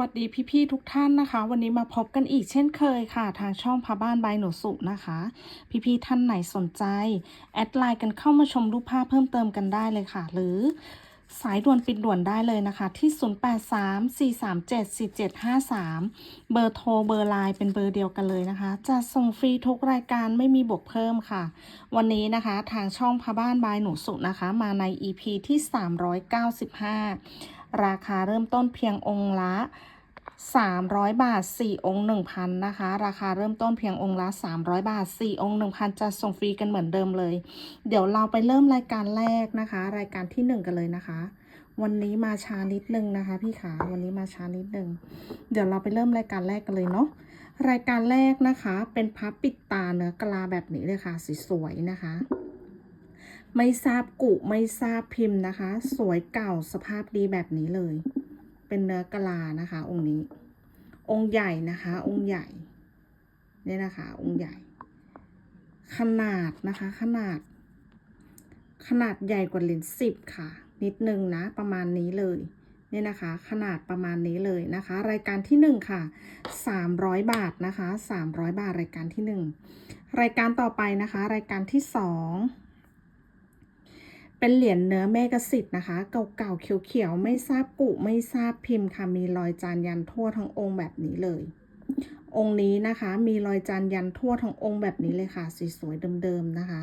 วัสดีพี่ๆทุกท่านนะคะ วันนี้มาพบกันอีกเช่นเคยค่ะ ทางช่องพาบ้านบายหนูสุนะคะ พี่ๆท่านไหนสนใจ แอดไลน์กันเข้ามาชมรูปภาพเพิ่มเติมกันได้เลยค่ะ หรือสายด่วนปิดด่วนได้เลยนะคะ ที่ 0834374753 เบอร์โทรเบอร์ไลน์เป็นเบอร์เดียวกันเลยนะคะ จะส่งฟรีทุกรายการไม่มีบวกเพิ่มค่ะ วันนี้นะคะทางช่องพาบ้านบายหนูสุนะคะ มาใน EP ที่ 395 ราคาเริ่มต้นเพียงองค์ละ 300 บาท 4 องค์ 1,000 นะคะ ราคาเริ่มต้นเพียงองค์ละ 300 บาท 4 องค์ 1,000 จะส่งฟรีกันเหมือนเดิมเลย เดี๋ยวเราไปเริ่มรายการแรกนะคะ รายการที่ 1 กันเลยนะคะ วันนี้มาช้านิดนึงนะคะ พี่ขาวันนี้มาช้านิดนึง เดี๋ยวเราไปเริ่มรายการแรกกันเลยเนาะรายการแรกนะคะ เป็นพับปิดตาเนื้อกลาแบบนี้เลยค่ะสวยๆนะคะ ไม่ทราบกุไม่ทราบพิมพ์นะคะ สวยเก่าสภาพดีแบบนี้เลย เป็นเนื้อกะลานะคะ องค์นี้ องค์ใหญ่นะคะ องค์ใหญ่เนี่ยนะคะ องค์ใหญ่ ขนาดนะคะ ขนาด ขนาดใหญ่กว่าเหรียญสิบค่ะ นิดนึงนะ ประมาณนี้เลยเนี่ยนะคะ ขนาดประมาณนี้เลยนะคะ รายการที่หนึ่งค่ะสามร้อยบาทนะคะสามร้อยบาทรายการที่หนึ่งรายการต่อไปนะคะ รายการที่สอง เป็นเหรียญเนื้อเมกสิทธิ์นะคะ เก่าๆเขียวๆไม่ทราบกุไม่ทราบพิมพ์ค่ะมีรอยจานยันทั่วทั้งองค์แบบนี้เลย องค์นี้นะคะ มีรอยจานยันทั่วทั้งองค์แบบนี้เลยค่ะสวยๆเดิมๆนะคะ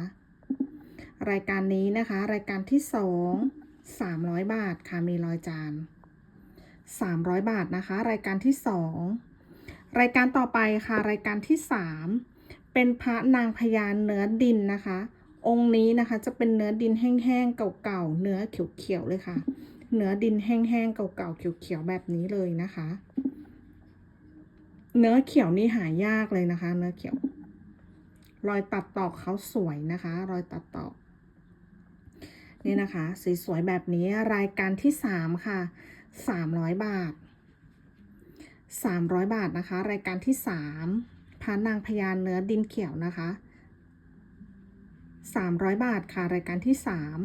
รายการนี้นะคะ รายการที่สองสามร้อยบาทค่ะมีรอยจานสามร้อยบาทนะคะ รายการที่สองรายการต่อไปค่ะ รายการที่สามเป็นพระนางพญาเนื้อดินนะคะ องค์นี้นะคะ จะเป็นเนื้อดินแห้งๆเก่าๆเนื้อเขียวๆเลยค่ะ เนื้อดินแห้งๆเก่าๆเขียวๆแบบนี้เลยนะคะ เนื้อเขียวนี่หายากเลยนะคะ เนื้อเขียว รอยตัดตอกเขาสวยนะคะ รอยตัดตอกนี่นะคะสีสวยแบบนี้รายการที่สามค่ะสามร้อยบาทสามร้อยบาทนะคะ รายการที่สามพระนางพญานเนื้อดินเขียวนะคะ สามร้อยบาทค่ะ รายการที่สาม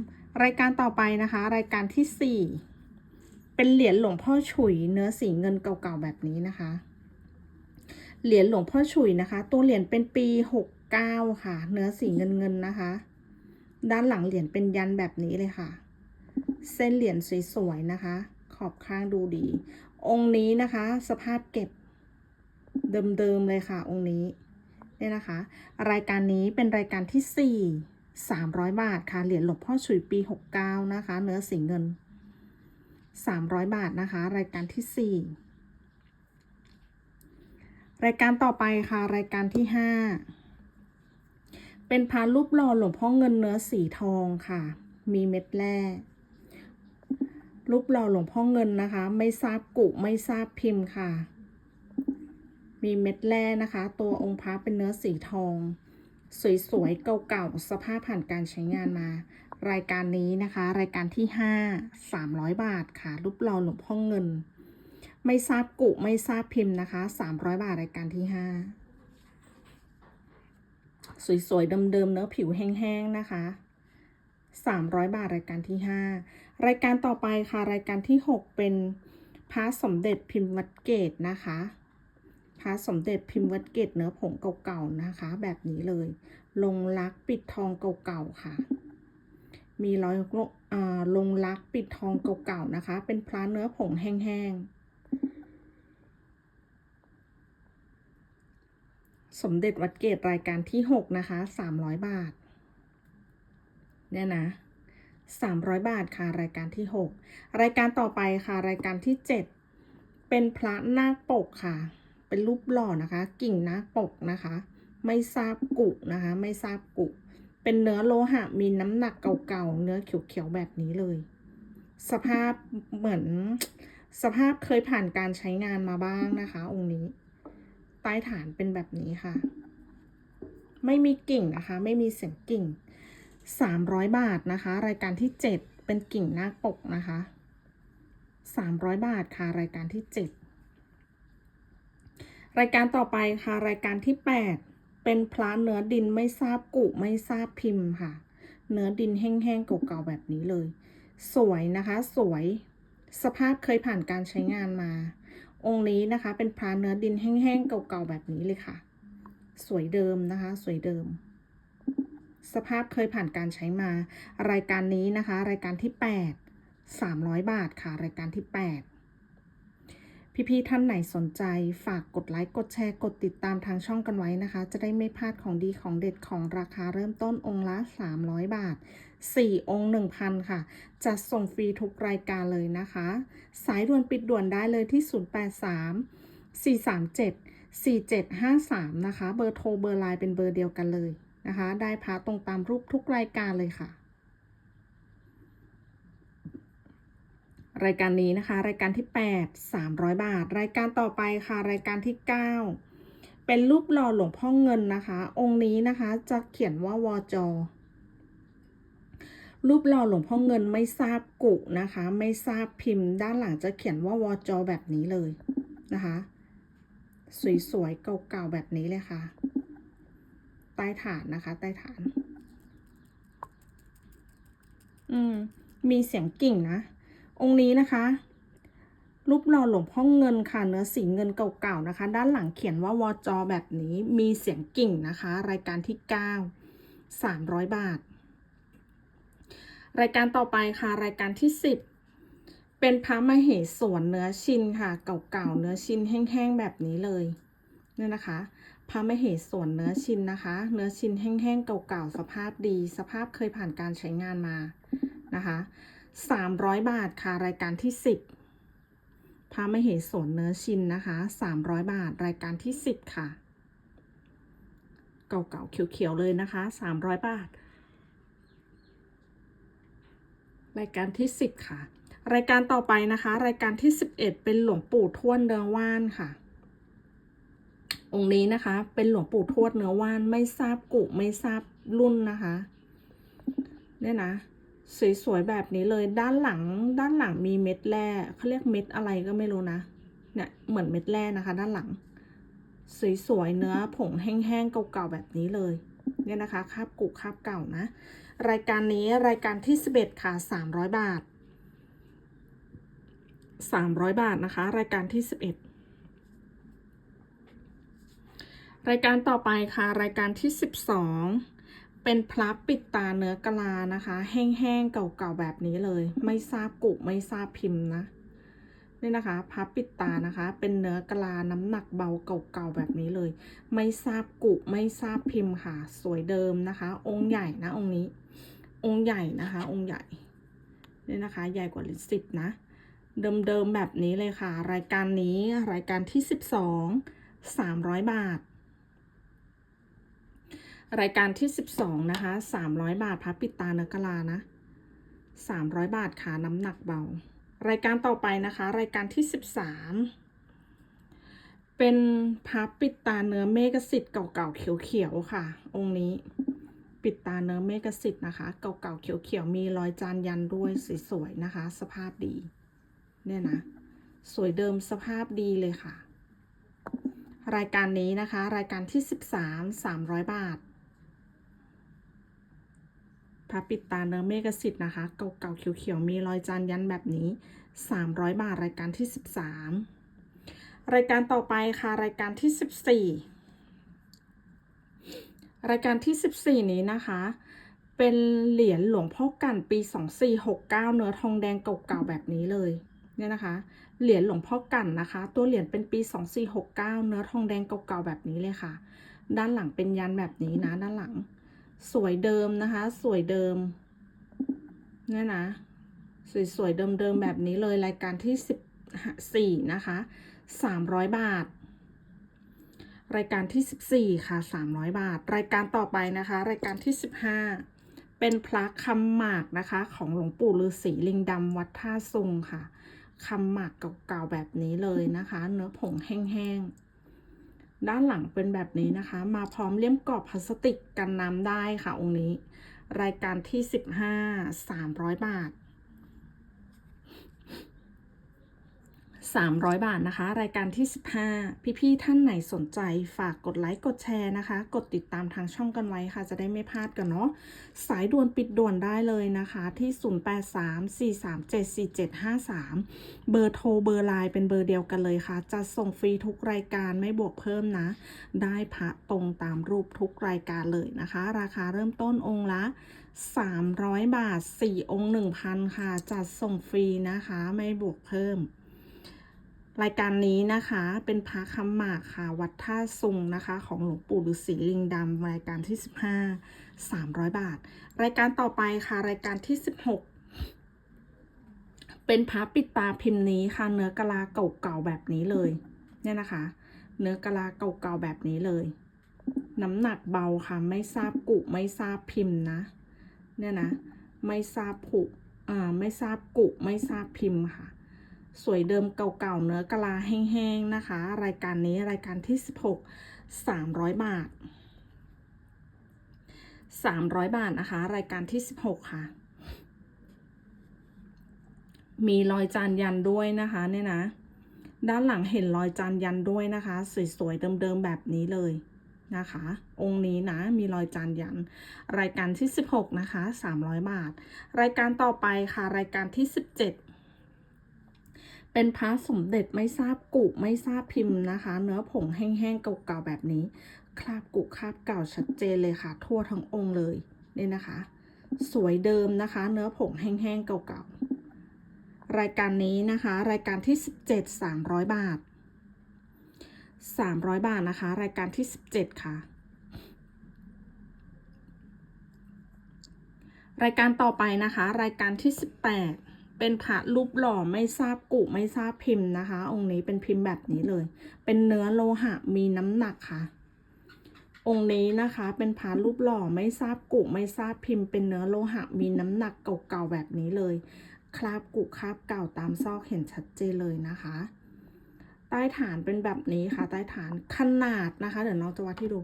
รายการต่อไปนะคะ รายการที่สี่เป็นเหรียญหลวงพ่อฉุยเนื้อสีเงินเก่าๆแบบนี้นะคะ เหรียญหลวงพ่อฉุยนะคะ ตัวเหรียญเป็นปีหกเก้าค่ะ เนื้อสีเงินเงินๆนะคะ ด้านหลังเหรียญเป็นยันแบบนี้เลยค่ะ เส้นเหรียญสวยๆนะคะ ขอบข้างดูดี องค์นี้นะคะ สภาพเก็บเดิมๆเลยค่ะ องค์นี้ เนี่ยนะคะ รายการนี้เป็นรายการที่ 4 300 บาทค่ะ เหรียญหลวงพ่อฉุยปี 69 นะคะ เนื้อสีเงิน 300 บาทนะคะ รายการที่ 4 รายการต่อไปค่ะ รายการที่ 5 เป็นพานรูปหล่อหลวงพ่อเงินเนื้อสีทองค่ะ มีเม็ดแร่รูปหล่อหลวงพ่อเงินนะคะ ไม่ทราบกุไม่ทราบพิมพ์ค่ะ มีเม็ดแร่นะคะ ตัวองค์พระเป็นเนื้อสีทอง สวยๆเก่าๆสภาพผ่านการใช้งานมา รายการนี้นะคะ รายการที่ 5 300 บาทค่ะ รูปหล่อหลวงพ่อเงิน ไม่ทราบกุไม่ทราบพิมพ์นะคะ 300 บาทรายการที่ 5 สวยๆเดิมๆเนื้อผิวแห้งๆนะคะ300 บาทรายการที่ 5 รายการต่อไปค่ะ รายการที่ 6 เป็นพระสมเด็จพิมพ์วัดเกตนะคะ พระสมเด็จพิมพ์วัดเกตเนื้อผงเก่าๆนะคะ แบบนี้เลย ลงลักปิดทองเก่าๆค่ะ มีรอยอ่าลงลักปิดทองเก่าๆนะคะ เป็นพระเนื้อผงแห้งๆ สมเด็จวัดเกตรายการที่ 6 นะคะ 300 บาท เนี่ยนะ300 บาทค่ะ รายการที่ 6 รายการต่อไปค่ะ รายการที่ 7 เป็นพระนาคปกค่ะ เป็นรูปหล่อนะคะ กิ่งนาปกนะคะ ไม่ทราบกุนะคะ ไม่ทราบกุเป็นเนื้อโลหะมีน้ำหนักเก่าๆ เนื้อเขียวๆ แบบนี้เลย สภาพเหมือนสภาพเคยผ่านการใช้งานมาบ้างนะคะ องค์นี้ ใต้ฐานเป็นแบบนี้ค่ะ ไม่มีกิ่งนะคะ ไม่มีเสียงกิ่ง 300 บาทนะคะ รายการที่ 7 เป็นกิ่งหน้าปกนะคะ 300 บาทค่ะ รายการที่ 7 รายการต่อไปค่ะ รายการที่ 8 เป็นพระเนื้อดินไม่ทราบกุไม่ทราบพิมพ์ค่ะ เนื้อดินแห้งๆเก่าๆแบบนี้เลย สวยนะคะ สวยสภาพเคยผ่านการใช้งานมา องค์นี้นะคะ เป็นพระเนื้อดินแห้งๆเก่าๆแบบนี้เลยค่ะ สวยเดิมนะคะ สวยเดิม สภาพเคยผ่านการใช้มา รายการนี้นะคะ รายการที่ 8 300 บาทค่ะ รายการที่ 8 พี่ๆท่านไหนสนใจ ฝากกดไลค์ กดแชร์ กดติดตามทางช่องกันไว้นะคะ จะได้ไม่พลาดของดีของเด็ดของราคาเริ่มต้นองค์ละ 300 บาท 4 องค์ 1,000 ค่ะ จะส่งฟรีทุกรายการเลยนะคะ สายด่วนปิดด่วนได้เลยที่ 083 437 4753 นะคะ เบอร์โทรเบอร์ไลน์เป็นเบอร์เดียวกันเลยนะคะ ได้พาตรงตามรูปทุกรายการเลยค่ะ รายการนี้นะคะ รายการที่ 8 300 บาท รายการต่อไปค่ะ รายการที่ 9 เป็นรูปหล่อหลวงพ่อเงินนะคะ องค์นี้นะคะจะเขียนว่าวจอรูปหล่อหลวงพ่อเงินไม่ทราบกุนะคะ ไม่ทราบพิมพ์ ด้านหลังจะเขียนว่าวจอแบบนี้เลยนะคะ สวยๆเก่าๆแบบนี้เลยค่ะ ใต้ฐานนะคะ ใต้ฐาน อืม มีเสียงกิ่งนะ องค์นี้นะคะรูปหล่อหลวงพ่อเงินค่ะเนื้อสีเงินเก่าๆนะคะ ด้านหลังเขียนว่าวจอแบบนี้มีเสียงกิ่งนะคะ รายการที่ 9 300 บาท รายการต่อไปค่ะ รายการที่ 10 เป็นพระมเหสวนเนื้อชินค่ะ เก่าๆเนื้อชินแห้งๆแบบนี้เลยเนี่ยนะคะพระมเหสวนเนื้อชินนะคะ เนื้อชินแห้งๆเก่าๆสภาพดี สภาพเคยผ่านการใช้งานมานะคะ 300 บาทค่ะรายการที่ 10พระมเหสวนเนื้อชินนะคะ 300 บาทรายการที่ 10 ค่ะ เก่าๆเขียวๆเลยนะคะ 300 บาท รายการที่ 10 ค่ะ รายการต่อไปนะคะ รายการที่ 11 เป็นหลวงปู่ทวดเนื้อว่านค่ะ องค์นี้นะคะ เป็นหลวงปู่ทวดเนื้อว่านไม่ทราบกุไม่ทราบรุ่นนะคะ เนี่ยนะ สวยๆแบบนี้เลยด้านหลังด้านหลังมีเม็ดแร่เขาเรียกเม็ดอะไรก็ไม่รู้นะเนี่ยเหมือนเม็ดแร่นะคะ ด้านหลัง สวยๆเนื้อผงแห้งๆเก่าๆแบบนี้เลยเนี่ยนะคะคาบกุคาบเก่านะ รายการนี้รายการที่11ค่ะ300 บาท 300 บาทนะคะ รายการที่ 11 รายการต่อไปค่ะ รายการที่ 12 เป็นพลับปิดตาเนื้อกะลานะคะ แห้งๆเก่าๆแบบนี้เลย ไม่ทราบกุไม่ทราบพิมพ์นะนี่นะคะพับปิดตานะคะ เป็นเนื้อกะลาน้ำหนักเบาเก่าๆแบบนี้เลย ไม่ทราบกุไม่ทราบพิมพ์ค่ะ สวยเดิมนะคะ องค์ใหญ่นะองค์นี้ องค์ใหญ่นะคะ องค์ใหญ่นี่นะคะ ใหญ่กว่าลิสิบนะ เดิมๆแบบนี้เลยค่ะ รายการนี้รายการที่12 300บาท รายการที่ 12 นะคะ 300 บาทพับปิดตาเนกะลานะ 300 บาทค่ะน้ำหนักเบา รายการต่อไปนะคะ รายการที่ 13 เป็นพับปิดตาเนื้อเมกสิทธิ์เก่าๆเขียวๆค่ะ องค์นี้ปิดตาเนื้อเมกสิทธิ์นะคะ เก่าๆเขียวๆมีรอยจานยันด้วยสวยๆนะคะ สภาพดี เนี่ยนะ สวยเดิมสภาพดีเลยค่ะรายการนี้นะคะ รายการที่ 13 300 บาท พระปิดตาเนื้อเมกสิทธิ์นะคะ เก่าๆเขียวๆ มีรอยจานยันแบบนี้ 300 บาทรายการที่ 13 รายการต่อไปค่ะรายการที่ 14 รายการที่ 14 นี้นะคะ เป็นเหรียญหลวงพ่อกันปี 2469 เนื้อทองแดงเก่าๆแบบนี้เลยเนี่ยนะคะ เหรียญหลวงพ่อกันนะคะ ตัวเหรียญเป็นปี 2469 เนื้อทองแดงเก่าๆแบบนี้เลยค่ะ ด้านหลังเป็นยันแบบนี้นะด้านหลัง สวยเดิมนะคะ สวยเดิมเนี่ยนะ สวยๆ เดิมๆ แบบนี้เลยรายการที่14นะคะ300บาท รายการที่14ค่ะ300บาท รายการต่อไปนะคะ รายการที่15เป็นพระคำหมากนะคะ ของหลวงปู่ฤาษีลิงดำวัดท่าซุงค่ะคำหมากเก่าๆแบบนี้เลยนะคะ เนื้อผงแห้งๆ ด้านหลังเป็นแบบนี้นะคะ มาพร้อมเลี่ยมกรอบพลาสติกกันน้ำได้ค่ะองค์นี้ รายการที่ 15 300 บาท 300 บาทนะคะ รายการที่ 15 พี่ๆท่านไหนสนใจฝากกดไลค์กดแชร์นะคะ กดติดตามทางช่องกันไว้ค่ะ จะได้ไม่พลาดกันเนาะสายด่วนปิดด่วนได้เลยนะคะ ที่ 0834374753 เบอร์โทรเบอร์ไลน์เป็นเบอร์เดียวกันเลยค่ะ จะส่งฟรีทุกรายการไม่บวกเพิ่มนะ ได้พระตรงตามรูปทุกรายการเลยนะคะ ราคาเริ่มต้นองค์ละ300 บาท 4 องค์ 1,000 ค่ะ จัดส่งฟรีนะคะ ไม่บวกเพิ่ม รายการนี้นะคะเป็นพระคำหมากค่ะวัดท่าซุงนะคะ ของหลวงปู่ฤาษีลิงดำรายการที่ 15 300 บาท รายการต่อไปค่ะรายการที่ 16 เป็นพระปิดตาพิมพ์นี้ค่ะ เนื้อกะลาเก่าๆแบบนี้เลยเนี่ยนะคะ เนื้อกะลาเก่าๆแบบนี้เลย น้ำหนักเบาค่ะไม่ทราบกุไม่ทราบพิมพ์นะเนี่ยนะไม่ทราบผุอ่าไม่ทราบกุไม่ทราบพิมพ์ค่ะ สวยเดิมเก่าๆ เนื้อกะลาแห้งๆ นะคะ รายการนี้รายการที่ 16 300 บาท 300 บาทนะคะ รายการที่ 16 ค่ะ มีรอยจานยันด้วยนะคะเนี่ยนะ ด้านหลังเห็นรอยจานยันด้วยนะคะ สวยๆ เดิมๆ แบบนี้เลยนะคะ องค์นี้นะมีรอยจานยัน รายการที่ 16 นะคะ 300 บาท รายการต่อไปค่ะ รายการที่ 17 เป็นพระสมเด็จไม่ทราบกุไม่ทราบพิมพ์นะคะ เนื้อผงแห้งๆเก่าๆแบบนี้ คราบกุคราบเก่าชัดเจนเลยค่ะ ทั่วทั้งองค์เลยนี่นะคะ สวยเดิมนะคะ เนื้อผงแห้งๆเก่าๆรายการนี้นะคะ รายการที่ 17 300 บาท 300 บาทนะคะ รายการที่ 17 ค่ะรายการต่อไปนะคะ รายการที่ 18 เป็นพระรูปหล่อไม่ทราบกุไม่ทราบพิมพ์นะคะ องค์นี้เป็นพิมพ์แบบนี้เลย เป็นเนื้อโลหะมีน้ำหนักค่ะ องค์นี้นะคะเป็นพระรูปหล่อไม่ทราบกุไม่ทราบพิมพ์ เป็นเนื้อโลหะมีน้ำหนักเก่าๆแบบนี้เลย คราบกุคราบเก่าตามซอกเห็นชัดเจนเลยนะคะ ใต้ฐานเป็นแบบนี้ค่ะ ใต้ฐานขนาดนะคะ เดี๋ยวน้องจะวัดให้ดู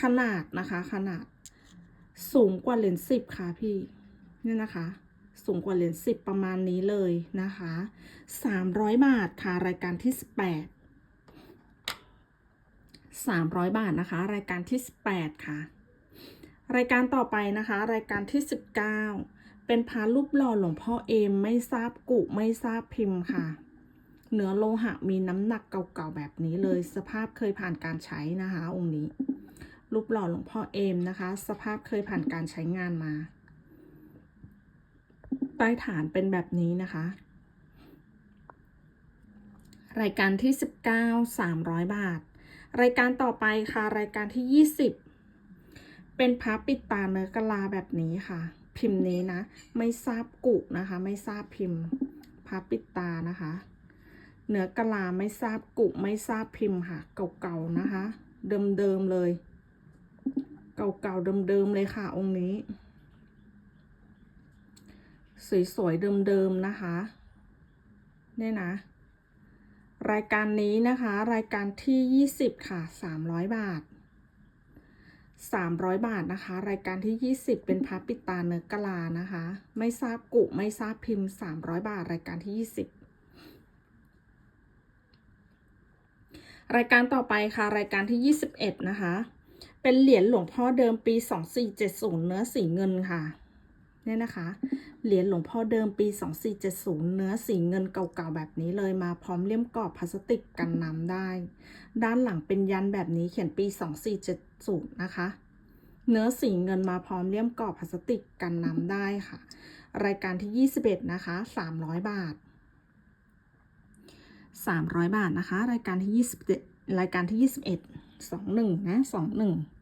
ขนาดนะคะ ขนาดสูงกว่าเหรียญสิบค่ะพี่เนี่ยนะคะ สูงกว่าเหรียญสิบประมาณนี้เลยนะคะสามร้อยบาทค่ะรายการที่สิบแปดสามร้อยบาทนะคะ รายการที่สิบแปดค่ะ รายการต่อไปนะคะ รายการที่สิบเก้าเป็นพระรูปหล่อหลวงพ่อเอมไม่ทราบกุไม่ทราบพิมพ์ค่ะเนื้อโลหะมีน้ำหนักเก่าๆแบบนี้เลย สภาพเคยผ่านการใช้นะคะ องค์นี้ รูปหล่อหลวงพ่อเอมนะคะ สภาพเคยผ่านการใช้งานมา ใต้ฐานเป็นแบบนี้นะคะ รายการที่ 19 300 บาท รายการต่อไปค่ะ รายการที่ 20 เป็นพับปิดตาเนื้อกะลาแบบนี้ค่ะ พิมพ์นี้นะ ไม่ทราบกุนะคะ ไม่ทราบพิมพ์พับปิดตานะคะ เนื้อกะลาไม่ทราบกุไม่ทราบพิมพ์ค่ะ เก่าๆนะคะ เดิมๆเลย เก่าๆเดิมๆเลยค่ะองค์นี้ สวยๆเดิมๆนะคะเนี่ยนะ รายการนี้นะคะ รายการที่ 20 ค่ะ 300 บาท 300 บาทนะคะ รายการที่ 20 เป็นพับปิดตาเนื้อกะลานะคะ ไม่ทราบกุไม่ทราบพิมพ์ 300 บาท รายการที่ 20 รายการต่อไปค่ะ รายการที่ 21 นะคะ เป็นเหรียญหลวงพ่อเดิมปี 2470 เนื้อสีเงินค่ะ เนี่ยนะคะ เหรียญหลวงพ่อเดิมปี 2470 เนื้อสีเงินเก่าๆแบบนี้เลยมาพร้อมเลี่ยมกรอบพลาสติกกันน้ำได้ ด้านหลังเป็นยันแบบนี้เขียนปี 2470 นะคะ เนื้อสีเงินมาพร้อมเลี่ยมกรอบพลาสติกกันน้ำได้ค่ะ รายการที่ 21 นะคะ 300 บาท 300 บาทนะคะ รายการที่21รายการที่ 21 21นะ 21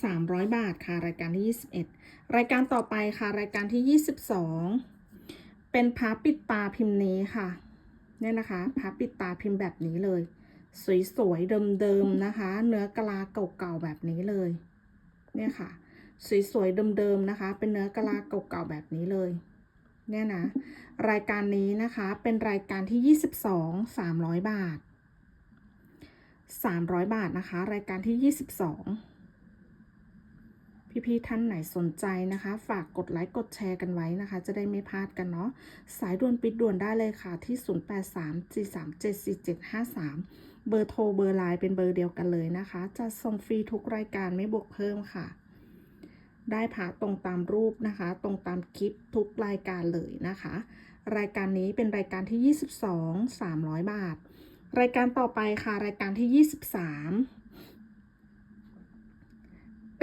300 บาทค่ะ รายการที่ 21 รายการต่อไปค่ะ รายการที่ 22 เป็นพับปิดตาพิมพ์นี้ค่ะ เนี่ยนะคะพับปิดตาพิมพ์แบบนี้เลย สวยๆ เดิมๆ นะคะ เนื้อกะลาเก่าๆ แบบนี้เลย เนี่ยค่ะ สวยๆ เดิมๆ นะคะ เป็นเนื้อกะลาเก่าๆ แบบนี้เลย เนี่ยนะ รายการนี้นะคะ เป็นรายการที่ 22 300 บาท 300 บาทนะคะ รายการที่ 22 พี่ๆท่านไหนสนใจนะคะ ฝากกดไลค์กดแชร์กันไว้นะคะ จะได้ไม่พลาดกันเนาะสายด่วนปิดด่วนได้เลยค่ะที่ 0834374753 เบอร์โทรเบอร์ไลน์เป็นเบอร์เดียวกันเลยนะคะ จะส่งฟรีทุกรายการไม่บวกเพิ่มค่ะ ได้ผ่าตรงตามรูปนะคะ ตรงตามคลิปทุกรายการเลยนะคะ รายการนี้เป็นรายการที่ 22 300 บาท รายการต่อไปค่ะรายการที่ 23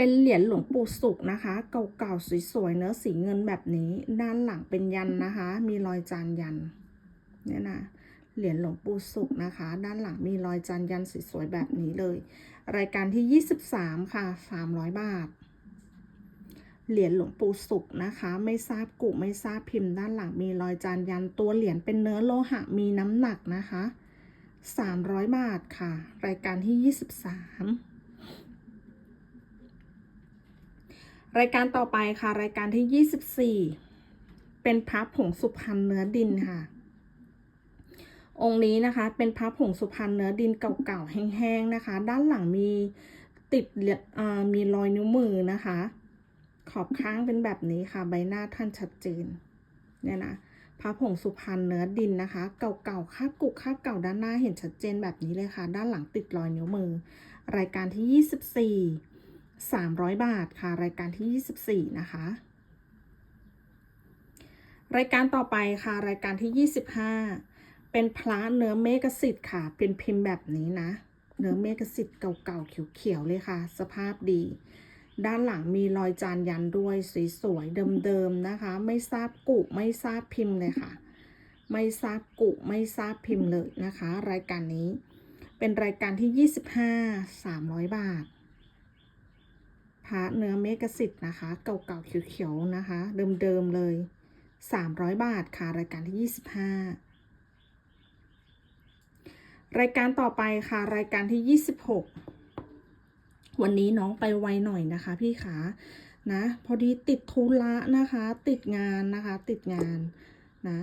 เป็นเหรียญหลวงปู่สุขนะคะ เก่าๆสวยๆเนื้อสีเงินแบบนี้ ด้านหลังเป็นยันนะคะ มีรอยจานยันเนี่ยนะเหรียญหลวงปู่สุขนะคะ ด้านหลังมีรอยจานยันสวยๆแบบนี้เลย รายการที่ 23 ค่ะ 300 บาท เหรียญหลวงปู่สุขนะคะ ไม่ทราบกุไม่ทราบพิมพ์ ด้านหลังมีรอยจานยันตัวเหรียญเป็นเนื้อโลหะมีน้ำหนักนะคะ 300 บาทค่ะ รายการที่ 23 รายการต่อไปค่ะ รายการที่ 24 เป็นพระผงสุพรรณเนื้อดินค่ะ องค์นี้นะคะ เป็นพระผงสุพรรณเนื้อดินเก่าๆแห้งๆนะคะ ด้านหลังมีติดมีรอยนิ้วมือนะคะ ขอบข้างเป็นแบบนี้ค่ะ ใบหน้าท่านชัดเจนเนี่ยนะพระผงสุพรรณเนื้อดินนะคะ เก่าๆคาบกุกคาบเก่าด้านหน้าเห็นชัดเจนแบบนี้เลยค่ะ ด้านหลังติดรอยนิ้วมือ รายการที่ 24 300 บาทค่ะ รายการที่ 24 นะคะ รายการต่อไปค่ะ รายการที่ 25 เป็นพระเนื้อเมกสิทธิ์ค่ะ เป็นพิมพ์แบบนี้นะ เนื้อเมกสิทธิ์เก่าๆเขียวๆเลยค่ะ สภาพดี ด้านหลังมีรอยจานยันด้วยสวยๆเดิมๆนะคะ ไม่ทราบกุไม่ทราบพิมพ์เลยค่ะ ไม่ทราบกุไม่ทราบพิมพ์เลยนะคะ รายการนี้ เป็นรายการที่ 25 300 บาท พระเนื้อเมกสิทธ์นะคะ เก่าๆเขียวๆนะคะ เดิมๆเลย 300 บาทค่ะ รายการที่ 25 รายการต่อไปค่ะ รายการที่ 26 วันนี้น้องไปไวหน่อยนะคะ พี่ขานะพอดีติดธุระนะคะ ติดงานนะคะ ติดงานนะ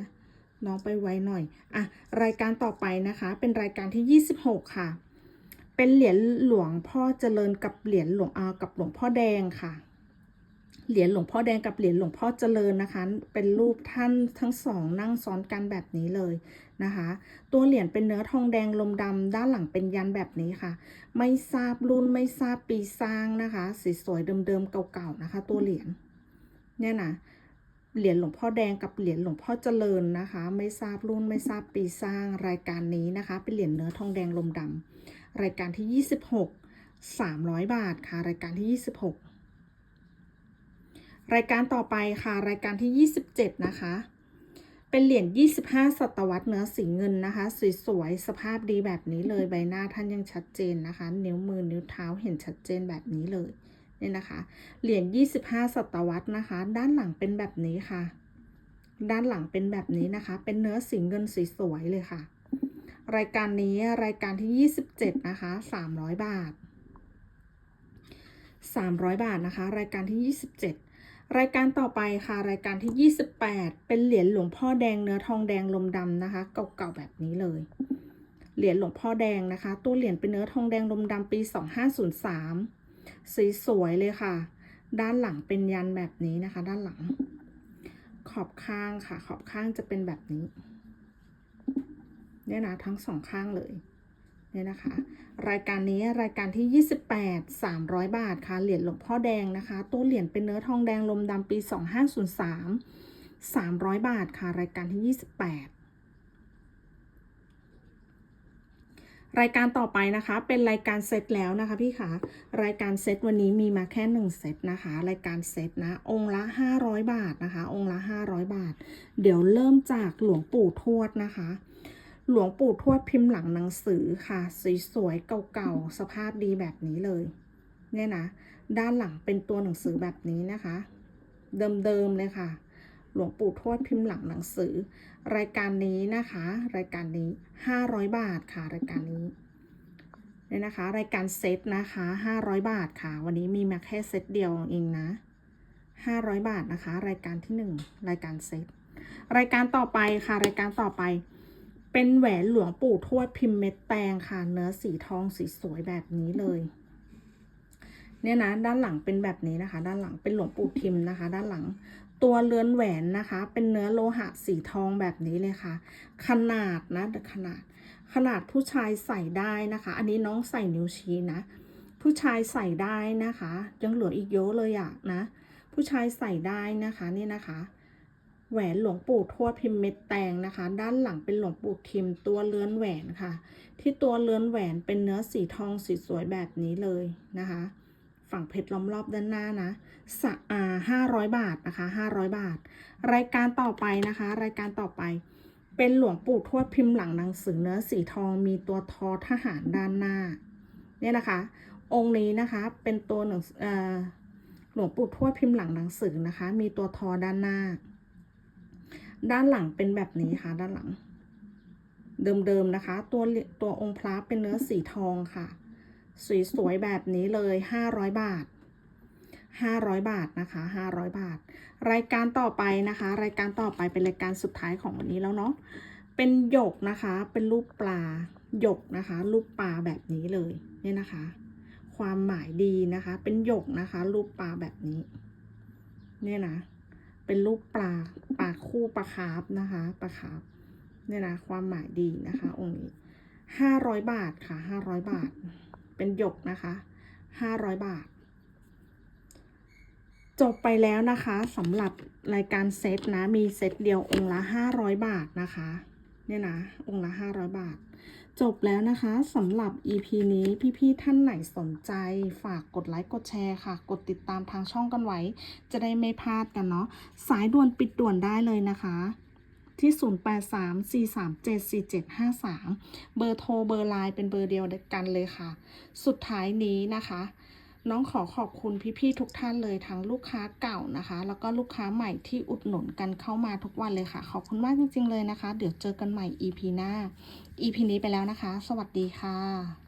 น้องไปไวหน่อยอะรายการต่อไปนะคะ เป็นรายการที่ 26 ค่ะ เป็นเหรียญหลวงพ่อเจริญกับเหรียญหลวงอากับหลวงพ่อแดงค่ะ เหรียญหลวงพ่อแดงกับเหรียญหลวงพ่อเจริญนะคะ เป็นรูปท่านทั้งสองนั่งซ้อนกันแบบนี้เลยนะคะ ตัวเหรียญเป็นเนื้อทองแดงลมดำด้านหลังเป็นยันแบบนี้ค่ะ ไม่ทราบรุ่นไม่ทราบปีสร้างนะคะ สีสวยเดิมๆเก่าๆนะคะ ตัวเหรียญเนี่ยนะเหรียญหลวงพ่อแดงกับเหรียญหลวงพ่อเจริญนะคะ ไม่ทราบรุ่นไม่ทราบปีสร้างรายการนี้นะคะ เป็นเหรียญเนื้อทองแดงลมดำ รายการที่ 26 300 บาทค่ะรายการที่ 26 รายการต่อไปค่ะรายการที่ 27 นะคะ เป็นเหรียญ 25 ศตวรรษเนื้อสีเงินนะคะ สวยๆ สภาพดีแบบนี้เลยใบหน้าท่านยังชัดเจนนะคะ นิ้วมือนิ้วเท้าเห็นชัดเจนแบบนี้เลยเนี่ยนะคะ เหรียญ 25 ศตวรรษนะคะ ด้านหลังเป็นแบบนี้ค่ะ ด้านหลังเป็นแบบนี้นะคะ เป็นเนื้อสีเงินสีสวยเลยค่ะ รายการนี้รายการที่ 27 นะคะ 300 บาท 300 บาทนะคะ รายการที่ 27 รายการต่อไปค่ะ รายการที่ 28 เป็นเหรียญหลวงพ่อแดงเนื้อทองแดงลมดำนะคะ เก่าๆแบบนี้เลย เหรียญหลวงพ่อแดงนะคะ ตัวเหรียญเป็นเนื้อทองแดงลมดำปี 2503 สีสวยเลยค่ะ ด้านหลังเป็นยันแบบนี้นะคะ ด้านหลัง ขอบข้างค่ะ ขอบข้างจะเป็นแบบนี้ เนี่ยนะทั้งสองข้างเลยเนี่ยนะคะ รายการนี้รายการที่ 28 300 บาทค่ะ เหรียญหลวงพ่อแดงนะคะ ตัวเหรียญเป็นเนื้อทองแดงลมดำปี 2503 300 บาทค่ะ รายการที่ 28 รายการต่อไปนะคะ เป็นรายการเซตแล้วนะคะพี่คะรายการเซตวันนี้มีมาแค่หนึ่งเซตนะคะ รายการเซตนะ องค์ละ 500 บาทนะคะ องค์ละ 500 บาท เดี๋ยวเริ่มจากหลวงปู่ทวดนะคะ หลวงปู่ทวดพิมพ์หลังหนังสือค่ะ สวยๆเก่าๆสภาพดีแบบนี้เลย เนี่ยนะ ด้านหลังเป็นตัวหนังสือแบบนี้นะคะ เดิมๆเลยค่ะ หลวงปู่ทวดพิมพ์หลังหนังสือ รายการนี้นะคะ รายการนี้ 500 บาทค่ะ รายการนี้เนี่ยนะคะ รายการเซตนะคะ 500 บาทค่ะ วันนี้มีมาแค่เซตเดียวเองนะ 500 บาทนะคะ รายการที่ 1 รายการเซตรายการต่อไปค่ะ รายการต่อไป เป็นแหวนหลวงปู่ทวดพิมพ์เม็ดแตงค่ะ เนื้อสีทองสีสวยแบบนี้เลย เนี่ยนะด้านหลังเป็นแบบนี้นะคะ ด้านหลังเป็นหลวงปู่ทิมนะคะ ด้านหลังตัวเรือนแหวนนะคะ เป็นเนื้อโลหะสีทองแบบนี้เลยค่ะ ขนาดนะขนาด ขนาดผู้ชายใส่ได้นะคะ อันนี้น้องใส่นิ้วชี้นะ ผู้ชายใส่ได้นะคะ ยังเหลืออีกเยอะเลยอะนะ ผู้ชายใส่ได้นะคะนี่นะคะ แหวนหลวงปู่ทวดพิมพ์เม็ดแตงนะคะ ด้านหลังเป็นหลวงปู่ทิมตัวเรือนแหวนค่ะ ที่ตัวเรือนแหวนเป็นเนื้อสีทองสีสวยแบบนี้เลยนะคะ ฝั่งเพชรล้อมรอบด้านหน้านะสะอาห้าร้อยบาทนะคะห้าร้อยบาท รายการต่อไปนะคะ รายการต่อไป เป็นหลวงปู่ทวดพิมพ์หลังหนังสือเนื้อสีทองมีตัวทอทหารด้านหน้า เนี่ยนะคะ องค์นี้นะคะเป็นตัวหนังหลวงปู่ทวดพิมพ์หลังหนังสือนะคะ มีตัวทอด้านหน้า ด้านหลังเป็นแบบนี้ค่ะ ด้านหลัง เดิมๆนะคะ ตัวตัวองค์พระเป็นเนื้อสีทองค่ะ สวยๆแบบนี้เลยห้าร้อยบาทห้าร้อยบาทนะคะห้าร้อยบาท รายการต่อไปนะคะ รายการต่อไปเป็นรายการสุดท้ายของวันนี้แล้วเนาะเป็นหยกนะคะ เป็นรูปปลาหยกนะคะ รูปปลาแบบนี้เลยเนี่ยนะคะ ความหมายดีนะคะ เป็นหยกนะคะ รูปปลาแบบนี้ เนี่ยนะ เป็นรูปปลาปลาคู่ปลาคาร์ฟนะคะปลาคาร์ฟเนี่ยนะความหมายดีนะคะ องค์นี้ห้าร้อยบาทค่ะห้าร้อยบาท เป็นหยกนะคะห้าร้อยบาท จบไปแล้วนะคะสำหรับรายการเซตนะ มีเซตเดียวองค์ละห้าร้อยบาทนะคะ เนี่ยนะองค์ละห้าร้อยบาท จบแล้วนะคะสำหรับ EP นี้พี่ๆท่านไหนสนใจ ฝากกดไลค์กดแชร์ค่ะ กดติดตามทางช่องกันไว้ จะได้ไม่พลาดกันเนาะสายด่วนปิดด่วนได้เลยนะคะที่ 0834374753 เบอร์โทรเบอร์ไลน์เป็นเบอร์เดียวกันเลยค่ะ สุดท้ายนี้นะคะ น้องขอขอบคุณพี่ๆทุกท่านเลยทั้งลูกค้าเก่านะคะ แล้วก็ลูกค้าใหม่ที่อุดหนุนกันเข้ามาทุกวันเลยค่ะ ขอบคุณมากจริงๆเลยนะคะ เดี๋ยวเจอกันใหม่ EP หน้า EP นี้ไปแล้วนะคะ สวัสดีค่ะ